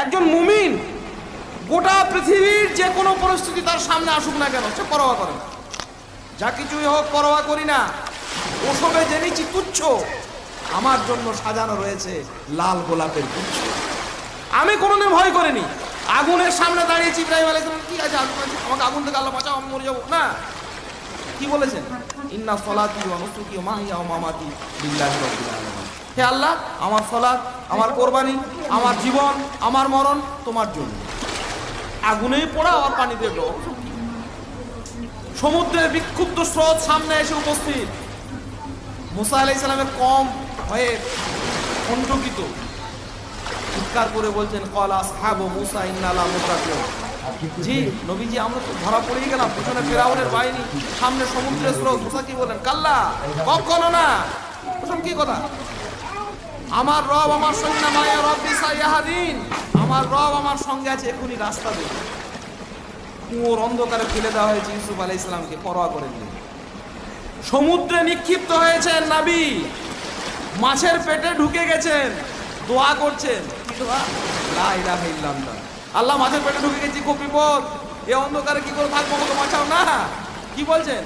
একজন মুমিন গোটা পৃথিবীর যে কোনো পরিস্থিতি তার সামনে আসুক না কেন, সে পরোয়া করে। না যা কিছুই হোক, পরোয়া করি না। ওসবে জেনেছি তুচ্ছ। আমার জন্য সাজানো রয়েছে লাল গোলাপের গুচ্ছ। আমি কোনোদিন ভয় করিনি। আগুনের সামনে দাঁড়িয়েছি, ইব্রাহিম আলাইহিস সালাম। কি আছে আগুন আছে? আমাকে আগুন থেকে আল্লাহ বাঁচাও, আমি মরে যাব। না। কি বলেছেন? ইন্না সলাতি ওয়া নুসুকি ওয়া মাহিয়া ওয়া মামাতি লিল্লাহি রাব্বিল আলামিন। হে আল্লাহ, আমার সলাত আমার কোরবানি, আমার জীবন, আমার মরণ, তোমার জন্য। আগুনেই পোড়া আর পানিতে ডোব সমুদ্রের বিক্ষুব্ধ স্রোত সামনে এসে উপস্থিত। মুসা আলাইহিস সালামের কম হয়ে কণ্ঠকিত। চিৎকার করে বলছেন কলা সাহাবো মুসা ইন্নালা মুসাফির জি নবীজি আমরা তো ধরা পড়েই গেলাম পিছনে ফেরাউনের বাহিনী সামনে সমুদ্রের স্রোত। মুসা কি বলেন? কাল্লা কখনো না। ওসব কি কথা? আমার রব আমার সঙ্গে মায়া রব বিসা ইয়াহাদিন। আমার রব আমার সঙ্গে আছে এখনই রাস্তা দেবে কুয়োর অন্ধকারে ফেলে দেওয়া হয়েছে ইউসুফ আলাই ইসলামকে পরোয়া করেননি সমুদ্রে নিক্ষিপ্ত হয়েছেন নাবি। মাছের পেটে ঢুকে গেছেন। দোয়া করছেন। কি দোয়া? লা ইলাহা ইল্লাল্লাহ। আল্লাহ মাছের পেটে ঢুকে গেছি, খুব বিপদ। এ অন্ধকারে কি করে থাকব তো বাঁচাও না? কি বলছেন।